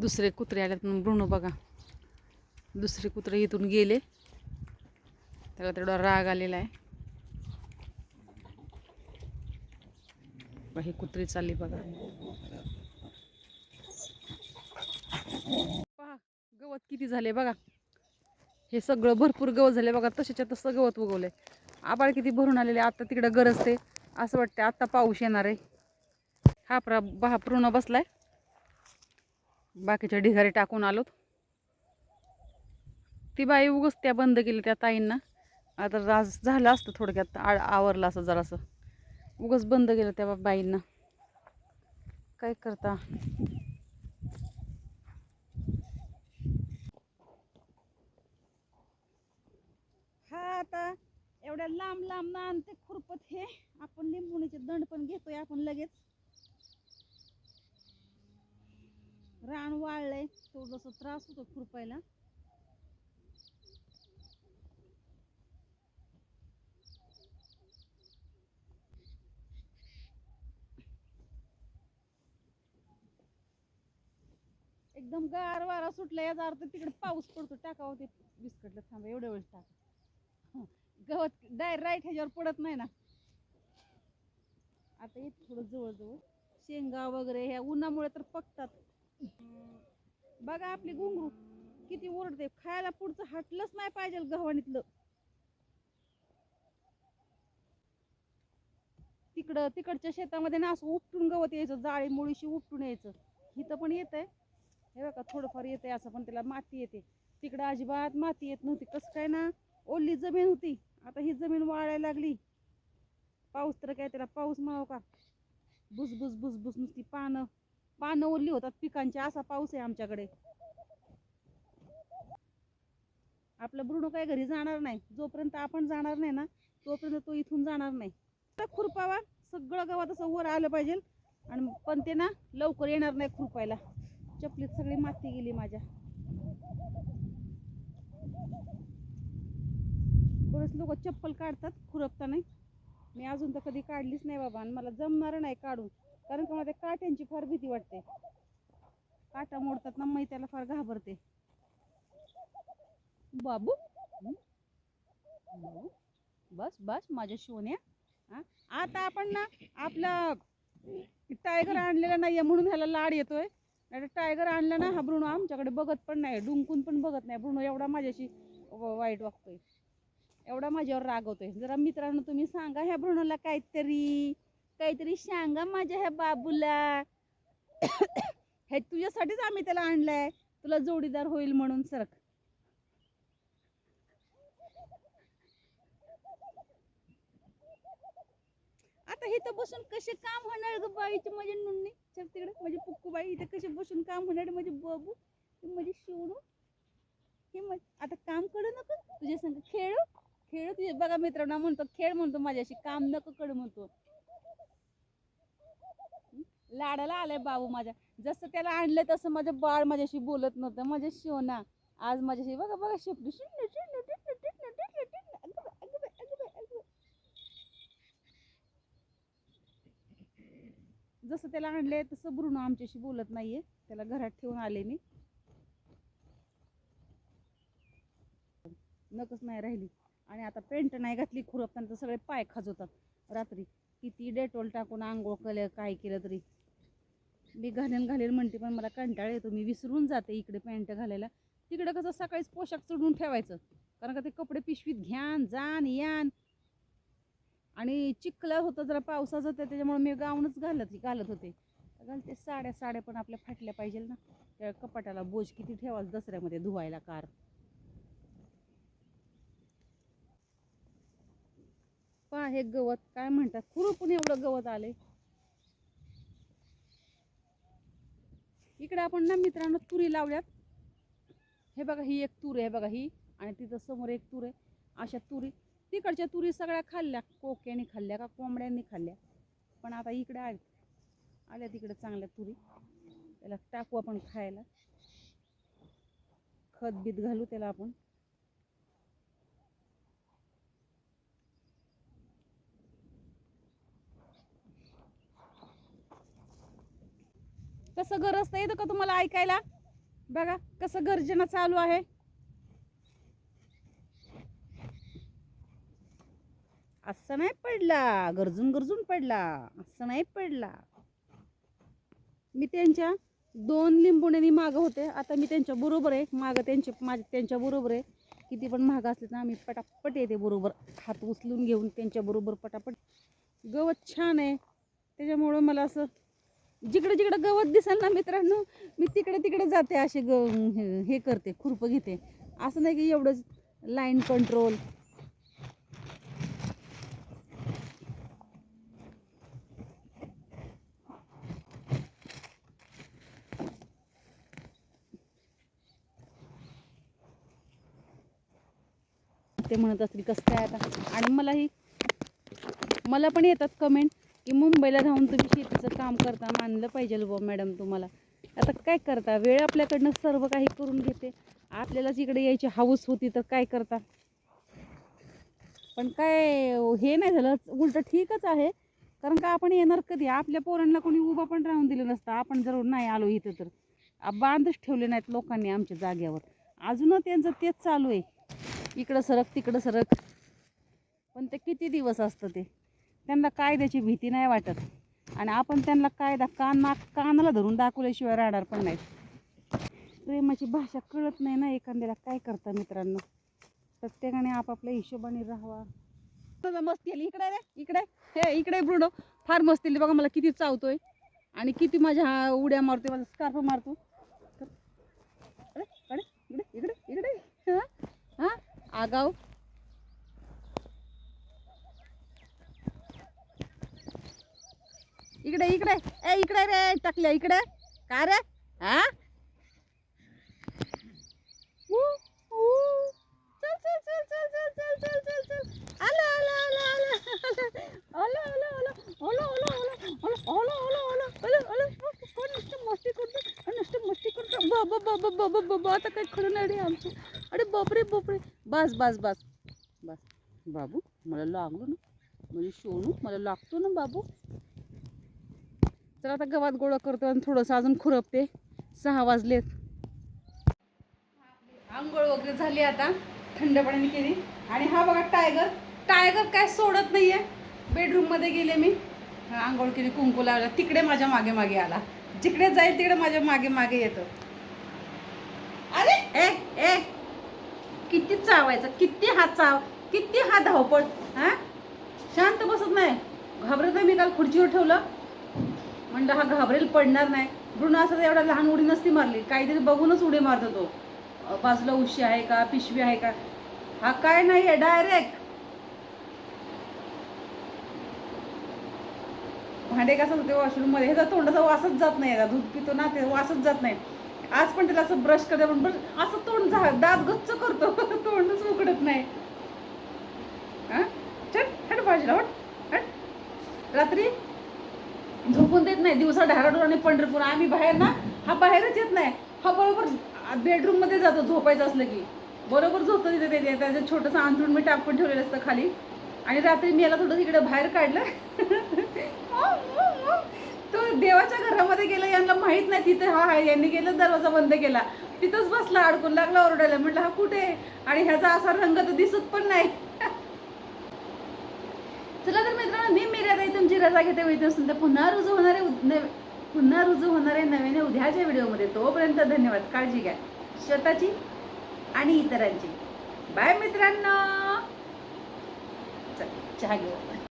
दुसरे कुत्रे आल्यात म्हणून बघा. दुसरे कुत्रे इथून गेले. त्याला तेवढा राग आलेला आहे. ही कुत्री चालली बघा. पहा गवत किती झाले बघा. हे सगळं भरपूर गवत झाले बघा. तसेच्या तसं गवत उगवलंय. आबाळ किती भरून आलेले आता तिकडं गरजते असं वाटतं आता पाऊस येणार आहे. हा प्रा बहा पूर्ण बसलाय. बाकीच्या ढिगारी टाकून आलोत ती बाई उगच त्या बंद केली त्या ताईंना. आता आज झालं असतं थोडक्यात आ आवरलं असं जरासं. उगच बंद केलं त्या बाईंना. काय करता? हा आता एवढ्या लांब लांब ना आणते खुरपत हे आपण लिंबुणीचे दंड पण घेतोय आपण लगेच. रान वाळलंय. थोडंसं त्रास होतो खुरपायला. एकदम गार वारा सुटला याचा अर्थ तिकडे पाऊस पडतो. टाकावं हो ते बिस्कटला थांबा एवढ्या वेळेस टाका. गवत डायरेक्ट राईट ह्याच्यावर पडत नाही ना. आता येत थोडं जवळजवळ शेंगा वगैरे ह्या उन्हामुळे तर पकतात. बघा आपली घुंगरू किती ओरडते. खायला पुढचं हटलंच नाही पाहिजे गव्हाणीतलं. तिकडं तिकडच्या शेतामध्ये ना असं उपटून गवत यायचं जाळी मुळीशी उपटून यायचं. इथं पण येत आहे हे बघा थोडंफार येते असं पण त्याला माती येते. तिकडं अजिबात माती येत नव्हती. कसं काय ना ओली जमीन होती. आता ही जमीन वाळायला लागली. पाऊस तर काय त्याला पाऊस माव का? भुसभुस भुसभुस नुसती पानं. पानं ओली होतात पिकांची असा पाऊस आहे आमच्याकडे. आपलं ब्रुणो काय घरी जाणार नाही. जोपर्यंत आपण जाणार नाही ना तोपर्यंत तो इथून जाणार नाही. तर खुरपावा सगळं गवत असं वर आलं पाहिजे. आणि पण ते ना लवकर येणार नाही खुरपायला. चपलीत सगळी माती गेली माझ्या. बरेच लोक चप्पल काढतात खुरपता नाही मी अजून तर कधी काढलीच नाही बाबा आणि मला जमणार नाही काढून. कारण का मला त्या काट्यांची फार भीती वाटते. काटा मोडतात ना मी त्याला फार घाबरते. बाबू. बस बस माझ्या शिवण्या. हा? आता आपण ना आपला टायगर आणलेला नाहीये म्हणून ह्याला लाड येतोय. नाही टायगर आणला ना हा ब्रुणो आमच्याकडे बघत पण नाही डुंकून पण बघत नाही. ब्रुणो एवढा माझ्याशी वाईट वागतोय. एवढा माझ्यावर रागवतोय. जरा मित्रांनो तुम्ही सांगा ह्या ब्रुणोला काहीतरी काहीतरी सांगा माझ्या ह्या बाबूला. हे तुझ्यासाठीच आम्ही त्याला आणलाय. तुला जोडीदार होईल म्हणून सरक आता इथं बसून कसे काम होणार ग बाईची माझी नुन्नी? चल तिकडे. माझी पुक्कू बाई इथे कसे बसून काम होणार माझे बाबू? म्हणजे माझी शिवणू? हे मग आता काम करू नको? तुझ्या संग खेळू? खेळू तुझे बघा मित्रांना म्हणतो खेळ म्हणतो माझ्याशी. काम नको करू म्हणतो. लाडाला आलाय बाबू माझ्या. जसं त्याला आणलं तसं माझं बाळ माझ्याशी बोलत नव्हतं. माझ्या शिवना आज माझ्याशी बघा बघा शिपली शिंड शिंड जसं त्याला आणलंय तसं ब्रुनो आमच्याशी बोलत नाहीये. त्याला घरात ठेवून आले मी. नकच नाही राहिली. आणि आता पेंट नाही घातली खुरपताना तर सगळे पाय खाजवतात. रात्री किती डेटॉल टाकून आंघोळ केलं काय केलं तरी. मी घालेन घालेन म्हणते पण मला कंटाळा येतो. मी विसरून जाते इकडे पॅन्ट घालायला. तिकडे कसं सकाळीच पोशाख चढून ठेवायचं. कारण का ते कपडे पिशवीत घ्यान जान यान. आणि चिखलं होतं जरा पावसाचं तर त्याच्यामुळे मी गाऊनच घालत घालत होते. घालते साड्या साड्या पण आपल्या फाटल्या पाहिजे ना. त्या कपाटाला बोज किती ठेवाल दसऱ्यामध्ये धुवायला कार. पहा हे गवत काय म्हणतात? खुरपून एवढं गवत आले इकडे आपण ना मित्रांनो तुरी लावल्यात. हे बघा ही एक तूर आहे बघा ही. आणि तिथं समोर एक तूर आहे. अशा तुरी. तिकडच्या तुरी सगळ्या खाल्ल्या कोक्याने खाल्ल्या का कोंबड्यांनी खाल्ल्या. पण आता इकडे आल्या. आल्या तिकडे चांगल्या तुरी. त्याला टाकू आपण खायला. खत बीत घालू त्याला आपण. कसं गरज येतं का तुम्हाला ऐकायला? बघा कसं गर्जना चालू आहे. असं नाही पडला. गरजून गरजून पडला. असं नाही पडला. मी त्यांच्या दोन लिंबुण्यानी मागं होते. आता मी त्यांच्या बरोबर आहे. मागं त्यांचे माझ्या त्यांच्या बरोबर आहे. किती पण महाग असले तर आम्ही पटापट येते बरोबर. हात उचलून घेऊन त्यांच्या बरोबर पटापट. गवत छान आहे. त्याच्यामुळं मला असं जिकडे जिकडे गवत दिसेल ना मित्रांनो मी तिकडे तिकडे जाते असे ग हे- हे करते खुरपं घेते. असं नाही की एवढंच लाईन कंट्रोल ते म्हणत असतील कसं काय आता? आणि मलाही मला पण येतात कमेंट की मुंबईला जाऊन तुम्ही शेतीचं काम करता मानलं पाहिजे बुवा मॅडम तुम्हाला. आता काय करता? वेळ आपल्याकडनं सर्व काही करून घेते. आपल्यालाच इकडे यायची हाऊस होती तर काय करता? पण काय हे नाही झालं उलट ठीकच आहे. कारण का आपण येणार कधी? आपल्या पोरांना कोणी उभा पण राहून दिलं नसतं. आपण जर नाही आलो इथं तर. बांधच ठेवले नाहीत लोकांनी आमच्या जाग्यावर अजूनच त्यांचं तेच चालू आहे. इकडं सरक तिकडं सरक. पण ते किती दिवस असतं ते? त्यांना कायद्याची भीती नाही वाटत. आणि आपण त्यांना कायदा कान नाक कानाला धरून दाखवल्याशिवाय राहणार पण नाहीत. प्रेमाची भाषा कळत नाही ना एखाद्याला काय करता मित्रांनो. प्रत्येकाने आपापल्या हिशोबाने राहावा. तुझा मस्ती आली. इकडे रे इकडे. हे इकडे ब्रुडो. फार मस्ती आली बघा मला किती चावतोय. आणि किती माझ्या उड्या मारतोय माझा स्कार्फ मारतो. तर- अरे अरे इकडे इकडे इकडे. हा हा. आगाव. इकडे इकडे. ए, इकडे रे टकले इकडे. का रे? हा? रे अरे बस बस बस. बस. बाबू, मला लागलो ना. म्हणजे सोनू मला लागतो ना बाबू. तर आता गवात गोळा करतो आणि थोडंसं अजून खुरपते. सहा वाजलेत. आंघोळ वगैरे झाली आता. थंड पाण्याने केली. आणि हा बघा टायगर. टायगर काय सोडत नाहीये. बेडरूममध्ये गेले मी. आंघोळ केली कुंकू लावला. तिकडे माझ्या मागे मागे आला. जिकडे जाईल तिकडे माझ्या मागे मागे येतो. अरे! ए ए! किती चावायचं. किती हा चाव. किती हा धावपळ. हा? शांत बसत नाही. घाबरत नाही मी काल खुर्चीवर ठेवलं. म्हणलं हा घाबरेल पडणार नाही. भ्रूण असं एवढा लहान उडी नसती मारली. काहीतरी बघूनच उडी मारतो तो बाजूला उशी आहे का? पिशवी आहे का? हा काय नाही आहे डायरेक्ट. भांडे कसं होते वॉशरूममध्ये? ह्याचा तोंडाचा वासच जात नाही दूध पितो ना ते वासच जात नाही. आज पण त्याला असं ब्रश करते पण असं तोंड झा दात गच्च करतो. तोंडच उकडत नाही. हा? चल हट बाजूला हट हट. रात्री झोपून देत नाही दिवसा ढाराडूर आणि पंढरपूर. आम्ही बाहेर ना हा बाहेरच येत नाही. हा बरोबर बेडरूममध्ये जातो झोपायचं असलं की. बरोबर झोपतो तिथे ते त्याचं छोटंसं अंथरूण मी टाकून ठेवलेलं असतं खाली. आणि रात्री मी याला थोडं इकडे बाहेर काढलं. तो देवाच्या घरामध्ये गेला यांना माहीत नाही तिथे हा आहे. यांनी गेलं दरवाजा बंद केला. तिथंच बसला अडकून लागला ओरडायला म्हटलं हा कुठे आणि ह्याचा असा रंग तर दिसत पण नाही. चला तर तुमची रजा घेते वेळी असून तर पुन्हा रुजू होणारे पुन्हा रुजू होणारे नवीन उद्याच्या व्हिडिओमध्ये तोपर्यंत धन्यवाद. काळजी घ्या. स्वतःची आणि इतरांची. बाय मित्रांनो. चल चहा घेऊ आपण.